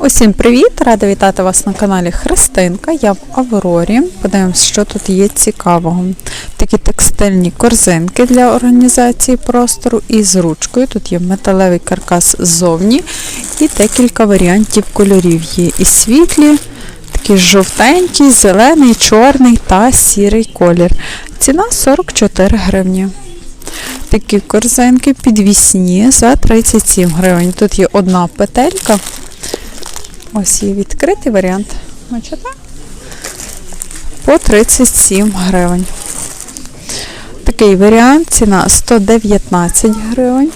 Усім привіт! Рада вітати вас на каналі Христинка. Я в Аврорі. Подивимось, що тут є цікавого. Такі текстильні корзинки для організації простору і з ручкою. Тут є металевий каркас ззовні і декілька варіантів кольорів. Є і світлі, такі жовтенький, зелений, чорний та сірий колір. Ціна 44 гривні. Такі корзинки підвісні за 37 гривень. Тут є одна петелька. Ось є відкритий варіант. Бачите? По 37 гривень. Такий варіант, ціна 119 гривень.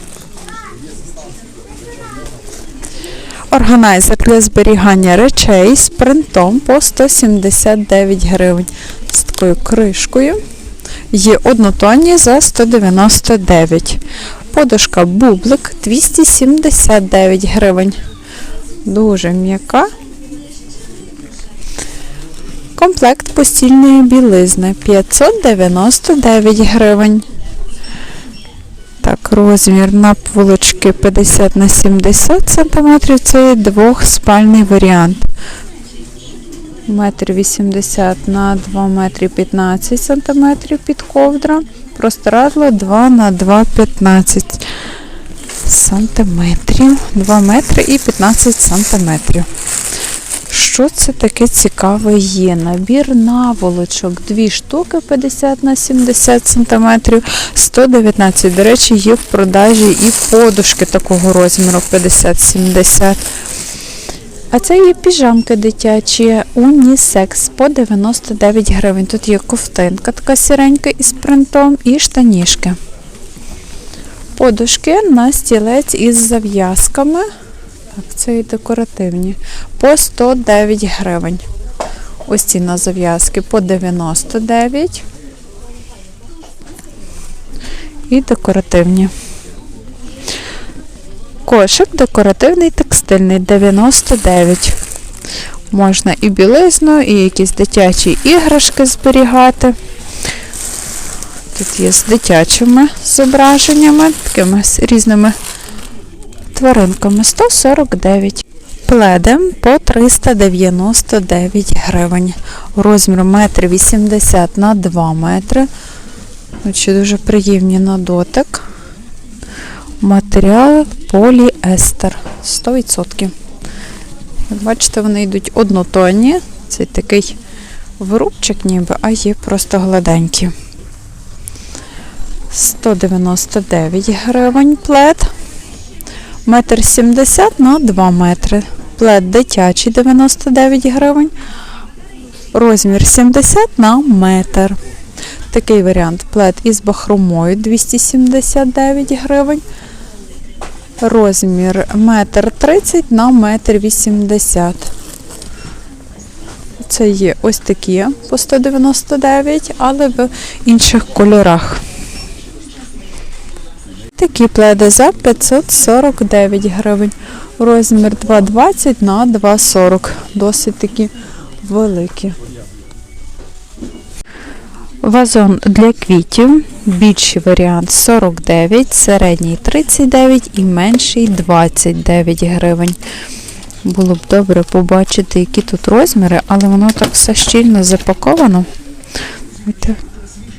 Органайзер для зберігання речей з принтом по 179 гривень. З такою кришкою. Є однотонні за 199. Подушка бублик 279 гривень. Дуже м'яка. Комплект постільної білизни 599 гривень. Так, розмір наволочки 50 на 70 см. Це двохспальний варіант. Метр 80 на 2 метри 15 см під ковдра. Простирадло 2 на 2 15 сантиметрів. 2 метри і 15 сантиметрів. Що це таке цікаве є? Набір наволочок. Дві штуки 50 на 70 сантиметрів, 119. До речі, є в продажі і подушки такого розміру 50-70. А це є піжамки дитячі, унісекс по 99 гривень. Тут є ковтинка така сіренька із принтом і штанішки. Подушки на стілець із зав'язками. Так, це і декоративні. По 109 гривень. Ось ці на зав'язки по 99. І декоративні. Кошик декоративний текстильний 99. Можна і білизну, і якісь дитячі іграшки зберігати. Тут є з дитячими зображеннями, такими різними тваринками 149. Пледем по 399 гривень. Розмір 1,80 м на 2 метри. Очі дуже приємні на дотик. Матеріал поліестер 100%. Як бачите, вони йдуть однотонні. Це такий вирубчик ніби, а є просто гладенькі. 199 гривень плед. Метр 70 на 2 метри. Плед дитячий 99 гривень. Розмір 70 на метр. Такий варіант плед із бахромою 279 гривень. Розмір метр 30 на метр 80. Це є ось такі по 199, але в інших кольорах. Такі пледи за 549 гривень. Розмір 2,20 на 2,40. Досить такі великі. Вазон для квітів. Більший варіант 49, середній 39 і менший 29 гривень. Було б добре побачити, які тут розміри, але воно так все щільно запаковано.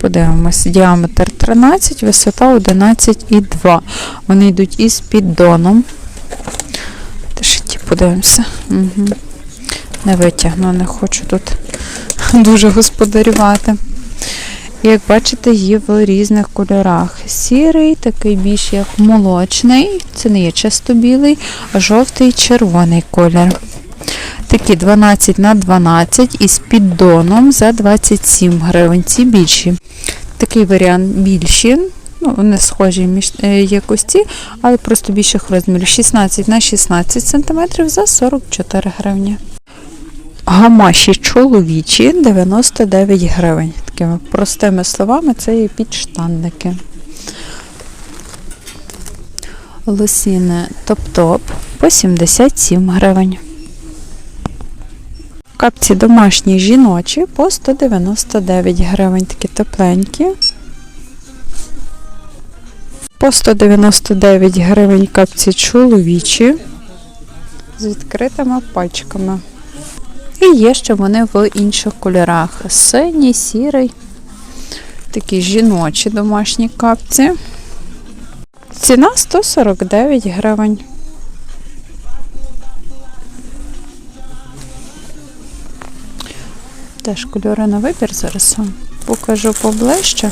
Подивимось, діаметр 13, висота 11,2. Вони йдуть із піддоном. Теж подивимося. Угу. Не витягну, не хочу тут дуже господарювати. Як бачите, є в різних кольорах. Сірий, такий більш як молочний, це не є чисто білий, а жовтий червоний колір. Такі 12 на 12 із піддоном за 27 гривень. Ці більші. Такий варіант більші. Ну, вони схожі між е, якості, але просто більших розмірів. 16 на 16 см за 44 гривні. Гамаші чоловічі 99 гривень. Такими простими словами, це є підштанники. Лосіни топ-топ по 77 гривень. Капці домашні жіночі по 199 гривень, такі тепленькі. По 199 гривень капці чоловічі. з відкритими пачками. І є ще вони в інших кольорах: синій, сірий, такі жіночі домашні капці. Ціна 149 гривень. Теж кольори на вибір зараз вам покажу поближче.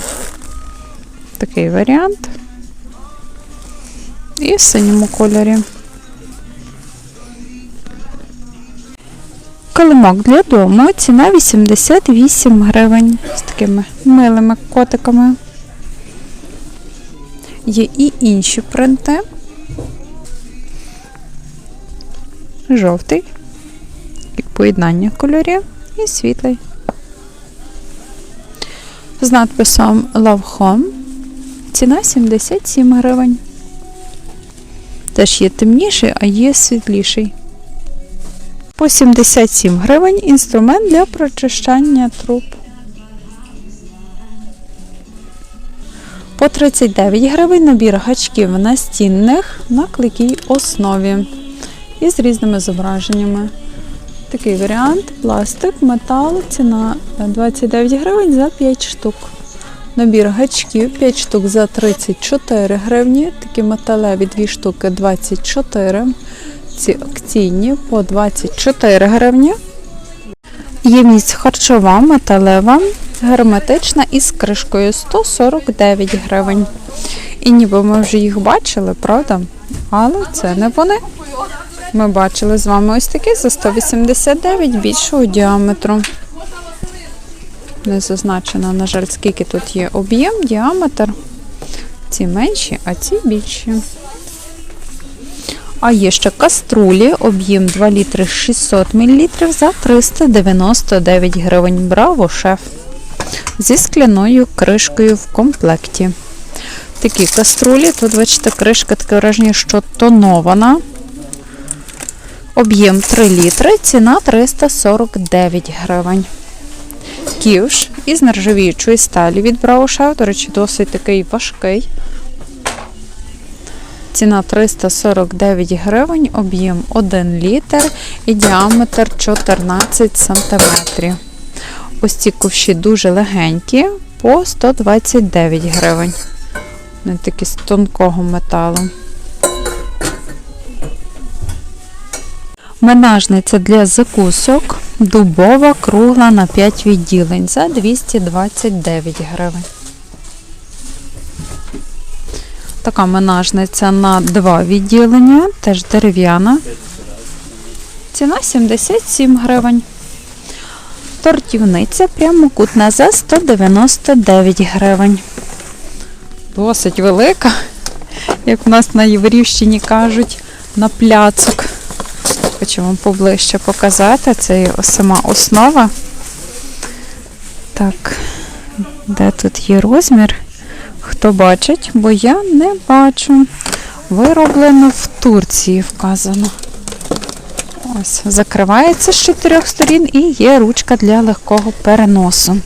Такий варіант. І в синьому кольорі. Килимок для дому. Ціна 88 гривень з такими милими котиками. Є і інші принти. Жовтий, як поєднання кольорів, і світлий. З надписом Love Home. Ціна 77 гривень. Теж є темніший, а є світліший. По 77 гривень інструмент для прочищання труб. По 39 гривень набір гачків настінних на клейкій основі із різними зображеннями. Такий варіант пластик, метал, ціна 29 гривень за 5 штук. Набір гачків 5 штук за 34 гривні, такі металеві 2 штуки 24 ці акційні по 24 гривні. Ємність харчова, металева, герметична із кришкою 149 гривень. І ніби ми вже їх бачили, правда? Але це не вони. Ми бачили з вами ось такі за 189 більшого діаметру. Не зазначено, на жаль, скільки тут є об'єм, діаметр. Ці менші, а ці більші. А є ще каструлі, об'єм 2 літри 600 мл за 399 гривень. Браво, шеф! Зі скляною кришкою в комплекті. Такі каструлі, тут, бачите, кришка таке враження, що тонована. Об'єм 3 літри, ціна 349 гривень. Ківш із нержавіючої сталі від Браушев, до речі, досить такий важкий. Ціна 349 гривень, об'єм 1 літр і діаметр 14 см. Ось ці ковші дуже легенькі, по 129 гривень. Вони такі з тонкого металу. Менажниця для закусок дубова кругла на 5 відділень за 229 гривень. Така менажниця на 2 відділення, теж дерев'яна. Ціна 77 гривень. Тортівниця прямокутна за 199 гривень. Досить велика, як в нас на Єврівщині кажуть, на пляцок. Хочу вам поближче показати. Це є сама основа. Так, де тут є розмір? Хто бачить, бо я не бачу. Вироблено в Турції вказано. Ось, закривається з чотирьох сторін і є ручка для легкого переносу.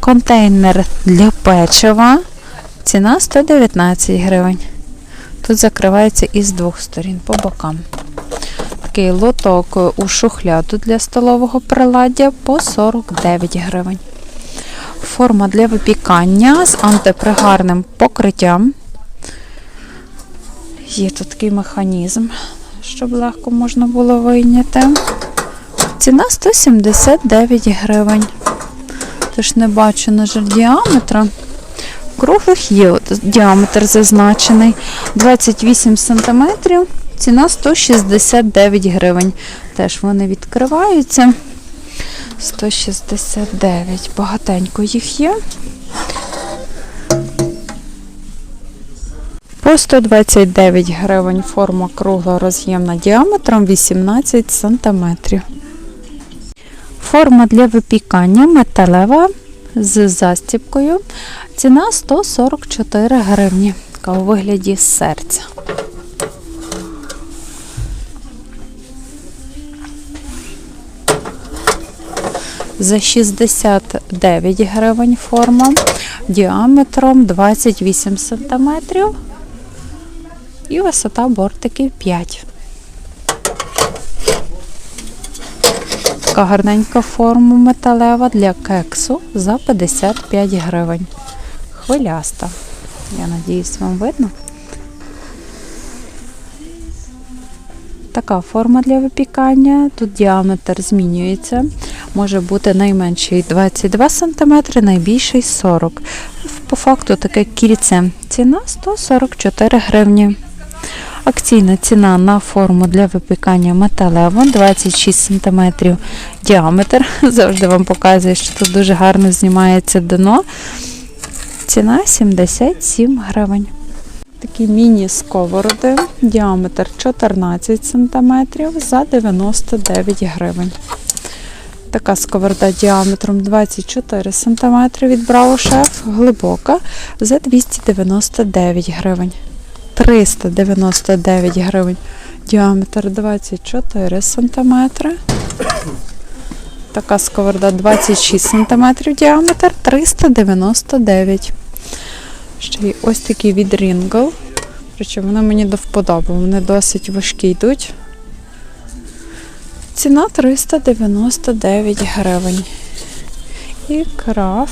Контейнер для печива. Ціна 119 гривень. Тут закривається із двох сторін по бокам. Такий лоток у шухляду для столового приладдя по 49 гривень. Форма для випікання з антипригарним покриттям. Є тут такий механізм, щоб легко можна було вийняти. Ціна 179 гривень. Тож не бачу, на жаль, діаметра. Круглих є діаметр зазначений 28 см, ціна 169 гривень. Теж вони відкриваються. 169. Багатенько їх є. По 129 гривень форма кругла роз'ємна діаметром 18 см. Форма для випікання металева з застіпкою. Ціна 144 гривні. У вигляді серця. За 69 гривень форма діаметром 28 см і висота бортиків 5. така гарненька форма металева для кексу за 55 гривень. Хвиляста. Я надіюсь, вам видно. Така форма для випікання. Тут діаметр змінюється. Може бути найменший 22 см, найбільший 40 По факту таке кільце. Ціна 144 гривні. Акційна ціна на форму для випікання металева 26 см діаметр. Завжди вам показує, що тут дуже гарно знімається дно. Ціна 77 гривень. Такі міні-сковороди, діаметр 14 см за 99 гривень. Така сковорода діаметром 24 см від Bravo Chef, глибока за 299 гривень. 399 гривень. Діаметр 24 см. Така сковорода 26 см діаметр 399 Ще й ось такий від Ringo. Причому вони мені до вподоби, вони досить важкі йдуть. Ціна 399 гривень. І краф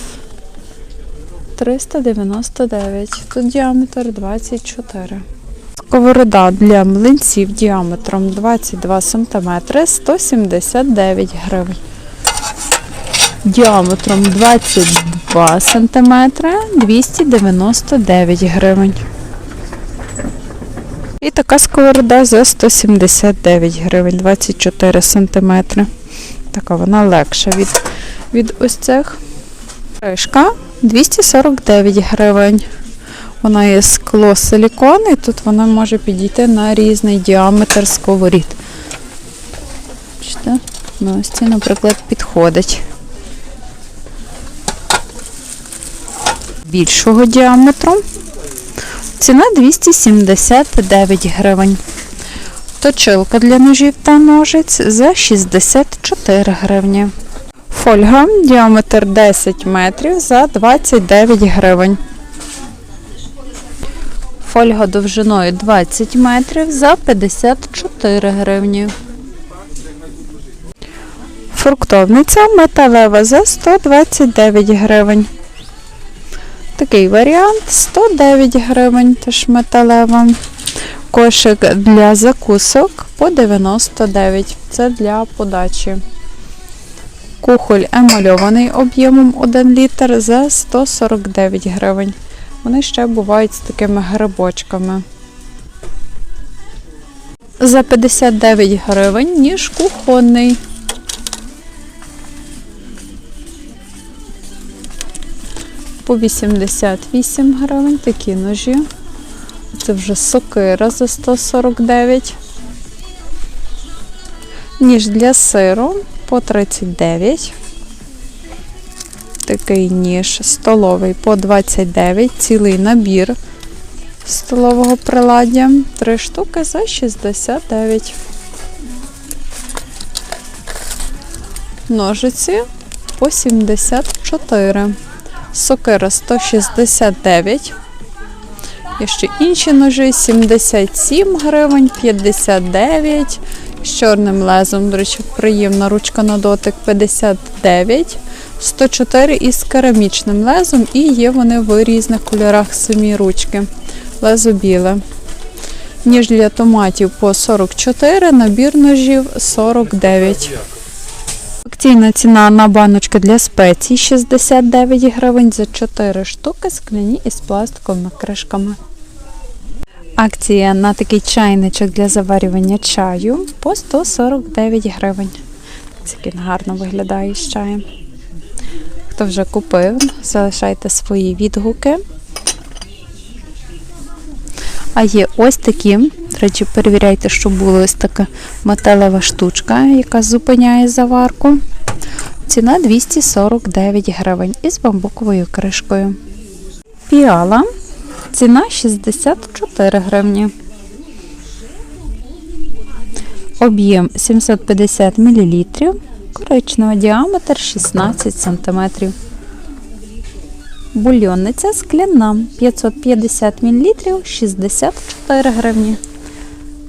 399. Тут діаметр 24. Сковорода для млинців діаметром 22 см 179 гривень. Діаметром 22 см 299 гривень. І така сковорода за 179 гривень, 24 см. Така вона легша від, від ось цих. Кришка 249 гривень. Вона є скло силікон, і тут вона може підійти на різний діаметр сковорід. Бачите? Ну, ось ці, наприклад, підходить. Більшого діаметру. Ціна 279 гривень. Точилка для ножів та ножиць за 64 гривні. Фольга діаметр 10 метрів за 29 гривень. Фольга довжиною 20 метрів за 54 гривні. Фруктовниця металева за 129 гривень. Такий варіант 109 гривень, теж металева. Кошик для закусок по 99. Це для подачі. Кухоль емальований об'ємом 1 літр за 149 гривень. Вони ще бувають з такими грибочками. За 59 гривень ніж кухонний. По 88 гривень такі ножі. Це вже сокира за 149. Ніж для сиру по 39. Такий ніж столовий по 29, цілий набір столового приладдя. Три штуки за 69. Ножиці по 74. Сокира 169. Є ще інші ножі 77 гривень, 59. З чорним лезом, до речі, приємна ручка на дотик 59, 104 із керамічним лезом, і є вони в різних кольорах самі ручки. Лезо біле. Ніж для томатів по 44, набір ножів 49. Акційна ціна на баночки для спецій 69 гривень за 4 штуки, скляні із пластиковими кришками. Акція на такий чайничок для заварювання чаю по 149 гривень. Це він гарно виглядає з чаєм. Хто вже купив, залишайте свої відгуки. А є ось такі. До речі, перевіряйте, щоб була ось така металева штучка, яка зупиняє заварку. Ціна 249 гривень із бамбуковою кришкою. Піала. Ціна 64 гривні. Об'єм 750 мл. Коричневий діаметр 16 см. Бульйонниця скляна 550 мл 64 гривні.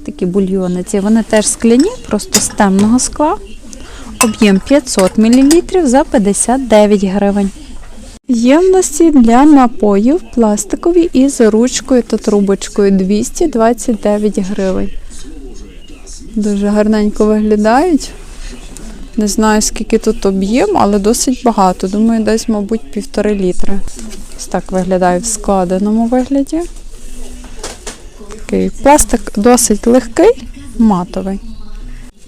Такі бульйонниці. Вони теж скляні, просто з темного скла. Об'єм 500 мл за 59 гривень. Ємності для напоїв пластикові із ручкою та трубочкою 229 гривень. Дуже гарненько виглядають. Не знаю, скільки тут об'єм, але досить багато. Думаю, десь, мабуть, півтори літри. Ось так виглядає в складеному вигляді. Такий пластик досить легкий, матовий.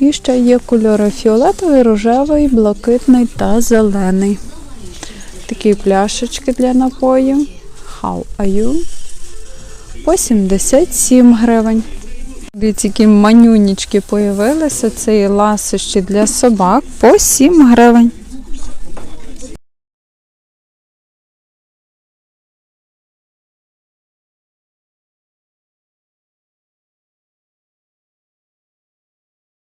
І ще є кольори фіолетовий, рожевий, блакитний та зелений. Такі пляшечки для напоїв. How are you? По 77 гривень. Дивіться, які манюнічки появилися. Це ласощі для собак по 7 гривень.